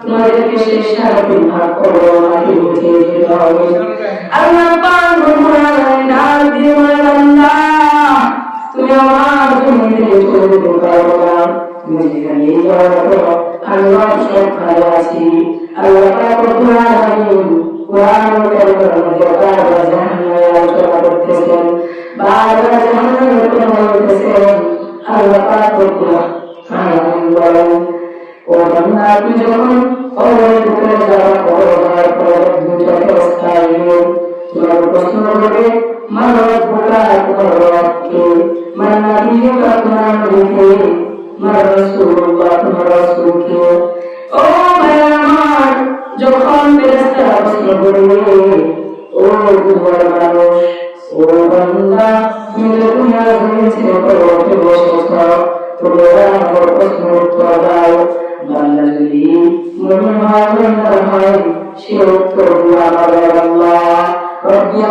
তোমাদেরকে সেই ভাগ করব মাটি উঠিয়ে যেতে হবে আল্লাহ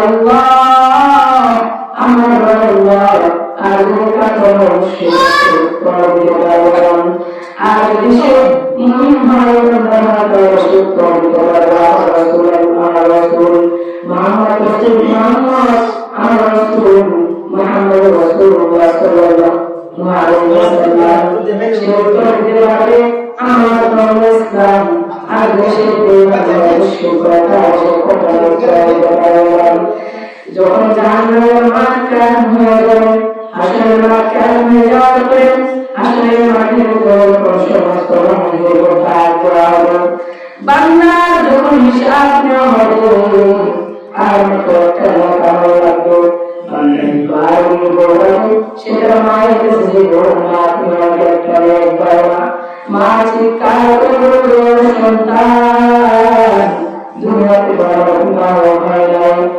রব্বি যখন জাহান্নামের মাঠ কান হয়ে যাবে হাসরের মাঠ কান হয়ে সমস্ত মানুষের ভাগ করা যখন হিসাব নেওয়া হবে, আর একটা কামড় লাগবে? সেটা মায়ের মা একটা একবার মা। চিৎকার ভয় নাই।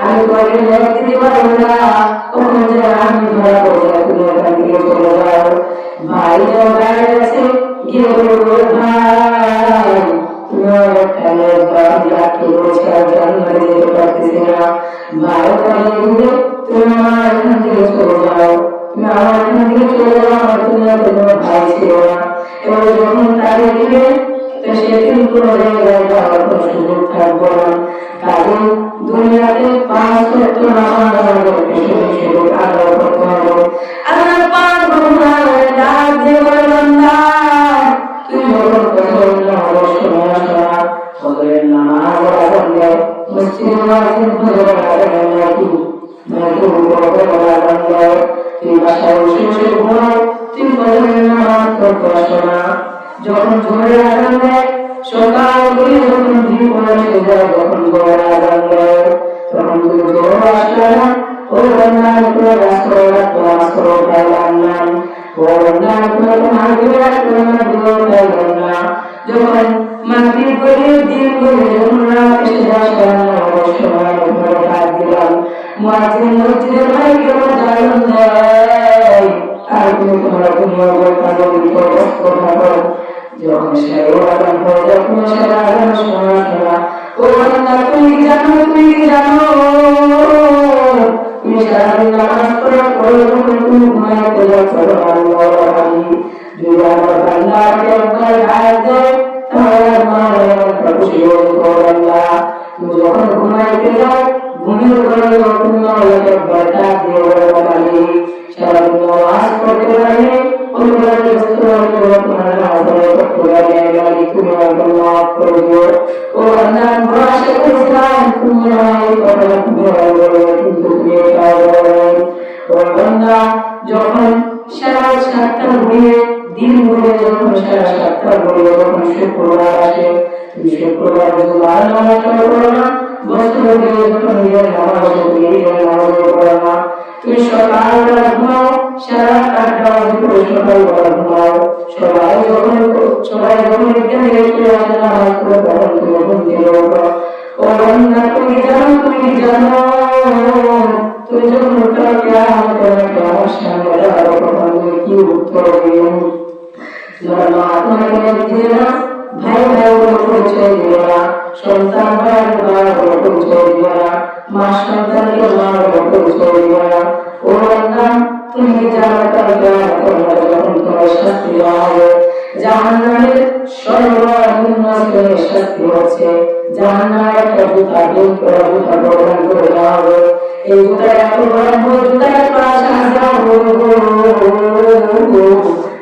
আমি তোমাকে দেখতে পারব না। কখন আমি ধরা পড়ে তুমি যখন মাটি করে দিন করে রাত এসে সারান্ন সময় উপরে হাত দিলাম। মুয়াজ্জিন মসজিদের মাইকে জানান দেয়। আর তুমি তোমার দুনিয়া কাজে বিপদগ্রস্ত থাকো যখন সে ওরাদান হয়ে যখন সে আগাম শোনা শোনা ও বান্দা তুমি জানো তুমি জানো? তুমি সারাদিন নামাজ পড়া পড়ো যখন তুমি আল্লাহ আমার আমার একটা খুশি হয়ে আল্লাহ যখন ঘুমাইতে যাও যখন শুক্রবার আসে শুক্রবার জুমার নামাজ করো না বছর যখন নিজের নামাজ নিজের নামাজ পড়ো না তুমি সকালবেলা ঘুমাও সারা আটটা দুপুরে সকালবেলা ঘুমাও সবাই যখন সবাই যখন একদম লেট আসে নামাজ পড়ে তখন তুমি ঘুম থেকে ওঠো ও বন্ধা তুমি জানো তুমি জানো তুমি যখন উঠবে আমাকে আমার সামনে দাঁড়াও তখন কি উত্তর দিও তোমার মা তোমাকে ভাই ভাই বলে পরিচয় সন্তান ভাই ভাই বলে পরিচয় মা সন্তানকে মা বলে পরিচয় ও বন্ধা তুমি কি তার তোমরা যখন তোমার শাস্তি দেওয়া হাজার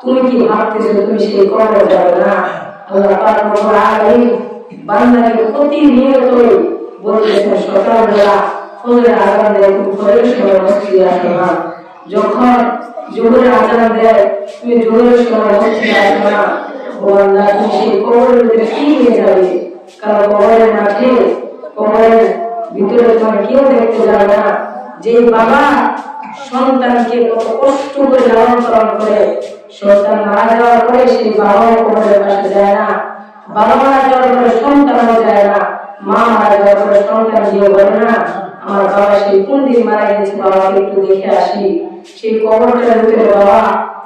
তুমি কি ভাবতেছো? তুমি সেই কবর যাবে না? আল্লাহ পাক রব্বুল বলতেছেন, সকালবেলা ফজরের আজান দেয় তুমি ফজরের সময় মসজিদে আসো না। যখন জোহরের আজান দেয়, তুমি জোহরের সময় মসজিদে না। তুমি সেই কবরের ভিতরে কি নিয়ে যাবে? কারণ কবরের মাঠে, কবরের ভিতরে তোমার কেউ দেখতে যাবে না যে বাবা সন্তানকে কত কষ্ট করে লালন পালন করে সন্তান মারা যাওয়ার পরে সেই বাবাও কবরের পাশে যায় না বাবা মারা যাওয়ার পরে সন্তানও যায় না মা মারা যাওয়ার পরে সন্তান গিয়ে বলে না আমার বাবা সেই কোন দিন মারা গেছে বাবাকে একটু দেখে আসি সেই কবরটার ভিতরে বাবা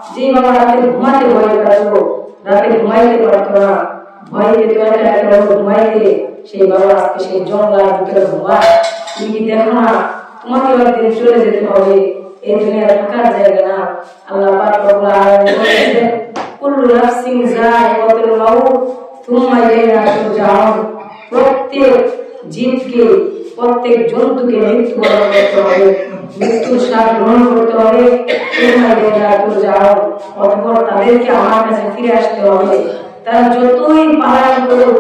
যে বাবা রাতে ঘুমাতে ভয় পারতো রাতে ঘুমাইতে পারতো না ভয়তে তো একটা একটা ঘুমাইতে সেই বাবা আজকে সেই জঙ্গলার ভিতরে ঘুমায় তুমি কি দেখো না তোমাকে একদিন চলে যেতে হবে দুনিয়া থাকার জায়গা না। আল্লাহ পাক রব্বুল কুল্লু নাফসিন যায়িকাতুল মাউত থুম্মা ইলাইনা তুরজাউন প্রত্যেক জীবকে প্রত্যেক জন্তুকে মৃত্যু বরণ করতে হবে। মৃত্যুর স্বাদ গ্রহণ করতে হবে। থুম্মা ইলাইনা তুরজাউন অতঃপর তাদেরকে আমার কাছে ফিরে আসতে হবে। তারা যতই পালন করুক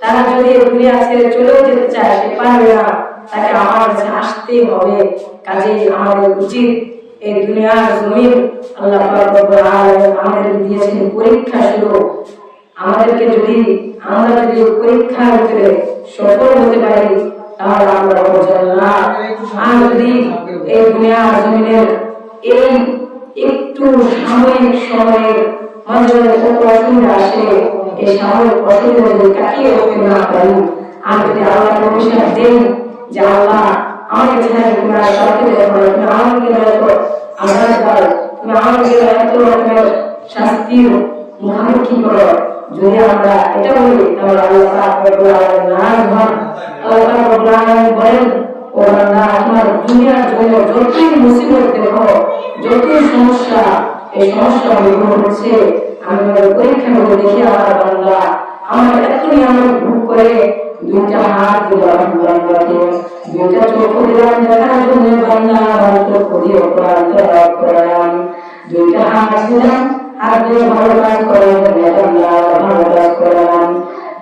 তারা যদি দুনিয়া ছেড়ে চলেও যেতে চায়, সে পারবে না। তাকে আমার কাছে আসতেই হবে। কাজেই আমাদের উচিত এই দুনিয়ার জমিন আল্লাহ আমাদের দিয়েছেন পরীক্ষা স্বরূপ আমাদেরকে যদি, আমরা যদি পরীক্ষার ভিতরে সফল হতে পারি, তাহলে আমরা যদি এই দুনিয়ার জমিনের এই একটু সাময়িক সময়ের অসুবিধা আসে, এই সাময়িক অসুবিধা যদি কাটিয়ে উঠতে না পারি, আর যদি আল্লাহ দেন যে আল্লাহ আমাকে ছেড়ে তুমি আর কাউকে দেখো না তুমি আমাকে দেখো আঘাত দাও তুমি আমাকে এত রকমের শাস্তির মুখোমুখি করো। যদি আমরা এটা বলি, তাহলে আল্লাহ তোমার জন্য করে দেখি আমার আমার এখনই আমার ভুল করে দুইটা হাত দিলাম বান্দাকে দুইটা চোখ দিলাম দেখার জন্য বান্দা আমার চোখ দিয়ে কোরআন তেলাওয়াত করালাম দুইটা হাত দিলাম, হাত দিয়ে ভালো কাজ করালাম বান্দা ভালো কাজ করালাম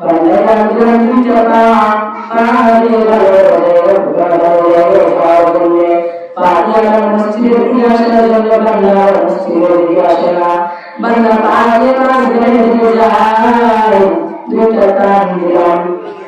বান্দা দিলাম দুইটা পা পা দিয়ে ভালো জন্য পা মসজিদের দিকে আসার জন্য বান্দা মসজিদের দিকে আসে না। বান্দা পা দিয়ে কাজ দিয়ে যায়, দুইটা কান দিলাম।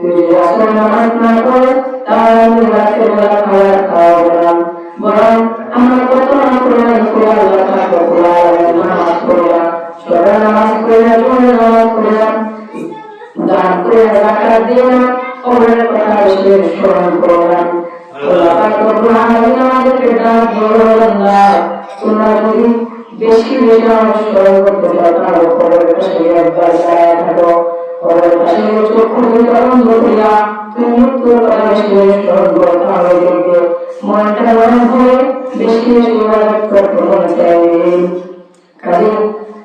যদি আসলে নামাজ না পড়ে তাহলে আমি বেলা খাবার খাওয়াবো না বরং আমরা কত না করলাম করে আল্লাহ তাকে করলাম নামাজ পড়লাম সকালে নামাজ পড়লাম জোরে নামাজ পড়লাম দান করে জাকাত দিলাম কবরের কথা এসে স্মরণ করলাম বেশি বেশি আমার করতে চাও কবরের পাশে একবার যায় থাকো বেশি বেশি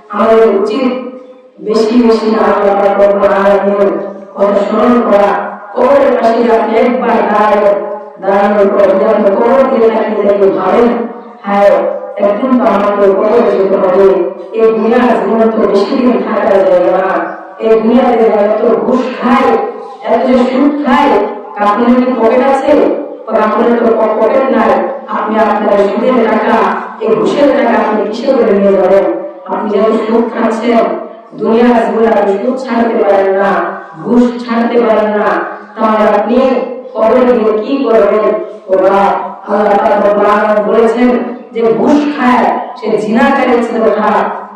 আমাদের উচিত বেশি বেশি আল্লাহ একবার দাঁড়ায়, দাঁড়ানোর পর আপনি কবর হ্যাঁ একদিন তো আমাকে কবর যেতে হবে। এই দুনিয়ার জীবন তো বেশি দিন থাকা যায় না। এই দুনিয়াতে যারা এত ঘুষ খায়, এত যে সুদ খায় আপনার কি পকেট আছে? আপনার তো পকেট নাই। আপনি আপনার সুদের টাকা, এই ঘুষের টাকা আপনি কিসে করে নিয়ে যাবেন? আপনি যেন সুদ খাচ্ছেন, দুনিয়ার জীবনে আপনি সুদ ছাড়তে পারেন না, ঘুষ ছাড়তে পারেন না। তাহলে আপনি কবরে গিয়ে কি করবেন? ওরা বলেছেন যে ঘুষ খায়, সে জিনাকারী ছিল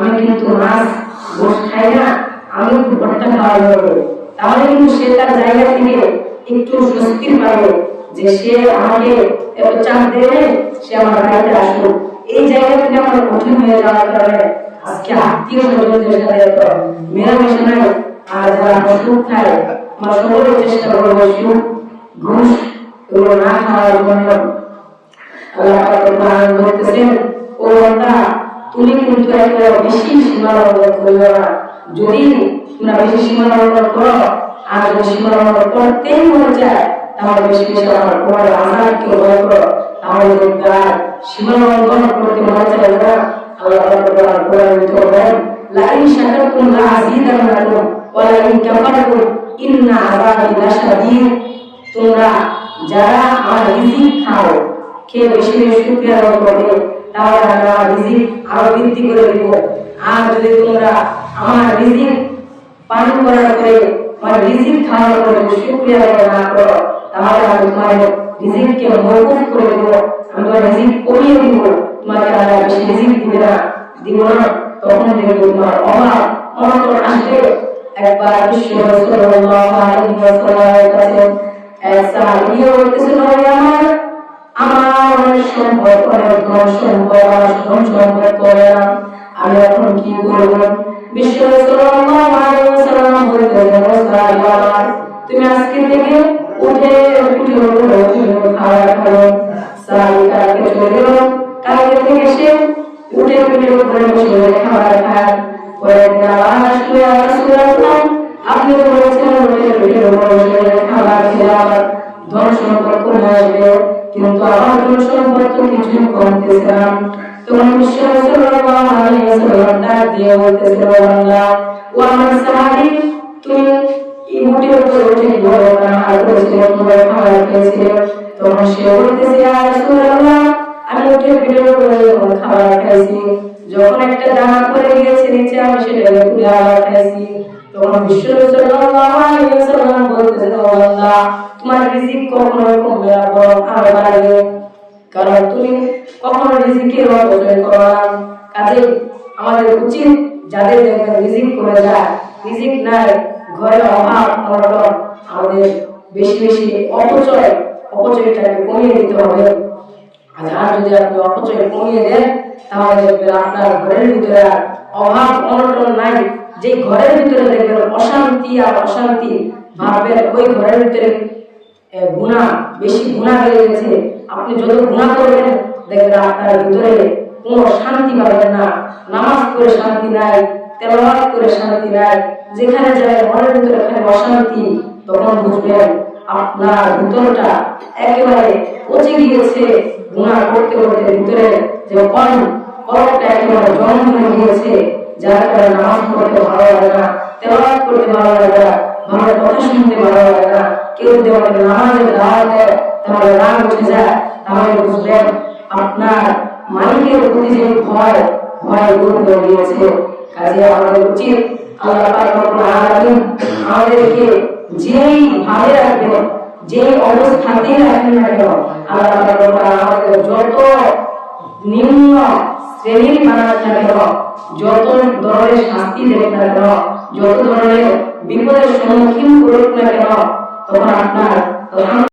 আমি কিন্তু মাছ গোস খাই না, আমি ভর্তা খাওয়া যাবে তাহলে কিন্তু সে তার জায়গা থেকে একটু স্বস্তি পাবে যে সে আমাকে এত চাপ দেবে সে আমার বাড়িতে আসলো এই জায়গা থেকে আমার কঠিন হয়ে যাওয়ার কারণে আজকে আত্মীয় স্বজনদের সাথে এত মেলামেশা নাই। আর যারা আমরা খায়, আমরা সকলের চেষ্টা করব সুখ, ঘুষ এগুলো না খাওয়ার জন্য। আল্লাহ বলতেছেন, ও বান্দা তুমি কিন্তু একটা বেশি সীমা লঙ্ঘন করিও না যদি তোমরা বেশি সীমা লঙ্ঘন করো, আর যদি সীমা লঙ্ঘন করতেই মনে চায়, তাহলে বেশি বেশি আমার তোমার আজাদকে ভয় করো। তাহলে দেখবে আর সীমা লঙ্ঘন করতে মনে চায় না। তোমরা যারা আমার খাও, খেয়ে বেশি বেশি শুক্রিয়া করবে। তাহলে আমি আমার রিজিক আরও বৃদ্ধি করে দিব। আর যদি তোমরা আমার রিজিক পান করার পরে আমার রিজিক খাওয়ার যদি শুক্রিয়া আদায় না করো, তাহলে আমি তোমার রিজিককে মৌকুফ করে দেব। আমি তোমার রিজিক কমিয়ে দিব। তোমাকে আর বেশি রিজিক দিবে না, দিব না। তখন দেখবে তোমার অভাব অনন্তর আসবে। একবার বিশ্ব সাল্লাল্লাহু আলাইহি ওয়াসাল্লামের কাছে এক সাহাবী বলতেছিল "নবী আমার আমার সম্পদ অনেক ধন সম্পদ আমার ধন করে না আমি এখন কি করব? আপনি বলেছেন খাবার খেলে আমার ধন আসবে। কিন্তু আমার তো কিছুই কমতেছে না তখন বিশ্ব সাল্লাল্লাহু আলাইহি ওয়াসাল্লাম ডাক দিয়ে বলতেছে আল্লাহ ও আমার সাহাবী তুমি এই মুঠের উঠে বড় আর করেছিলে তোমার খাবার খেয়েছিলে। তখন সে বলতেছে "ইয়া রাসূলুল্লাহ আমি করে যখন একটা দানা পড়ে গিয়েছে নিচে, আমি সেটা তুলে আবার খাইছি। তখন বিশ্ব সাল্লাল্লাহু আলাইহি ওয়াসাল্লাম বলতেছে "ও আল্লাহ তোমার রিজিক কখনো বরং আরও বাড়বে। কারণ তুমি কখনো রিজিকের অপচয় করো না। কাজে আমাদের উচিত যাদের দেখবেন রিজিক করে যায়। রিজিক নাই ঘরে অভাব, অনটন, আমাদের বেশি বেশি অপচয়, অপচয়টাকে কমিয়ে দিতে হবে। আর যদি আপনি অপচয় কমিয়ে দেন, তাহলে দেখবেন আপনার ঘরের ভিতরে অভাব, অনটন নাই। যে ঘরের ভিতরে দেখবেন অশান্তি আর অশান্তি, ভাববেন ওই ঘরের ভিতরে গুণা, বেশি গুণা বেড়ে গেছে। আপনি যত গুণা করবেন, দেখবেন আপনার ভিতরে কোনো শান্তি পাবেন না। নামাজ করে শান্তি নাই, তেলাওয়াত করে শান্তি নাই। যেখানে যায় মনের ভিতরে খালি অশান্তি, তখন বুঝবেন আপনার ভিতরটা একেবারে পচে গিয়েছে। গুণা করতে করতে ভিতরে যে কল কলকটা একেবারে জন্ম হয়ে গিয়েছে। যার কারণে নামাজ পড়তে ভালো লাগে না, তেলাওয়াত করতে ভালো লাগে না, ভালো কথা শুনতে ভালো লাগে না। তাহলে রাগ উঠে যায় তাহলে বুঝবেন আপনার মালিকের প্রতি যে ভয় ভয় দূর হয়ে গিয়েছে কাজে আমাদের উচিত আল্লাহ আলামিন আমাদেরকে যেই ভাবে রাখবেন যেই অবস্থাতেই রাখেন না কেন আল্লাহ আমাদের যত নিম্ন শ্রেণির বানান না কেন যত ধরনের শাস্তি দেবে না কেন যত ধরনের বিপদের সম্মুখীন করুক না কেন তখন আপনার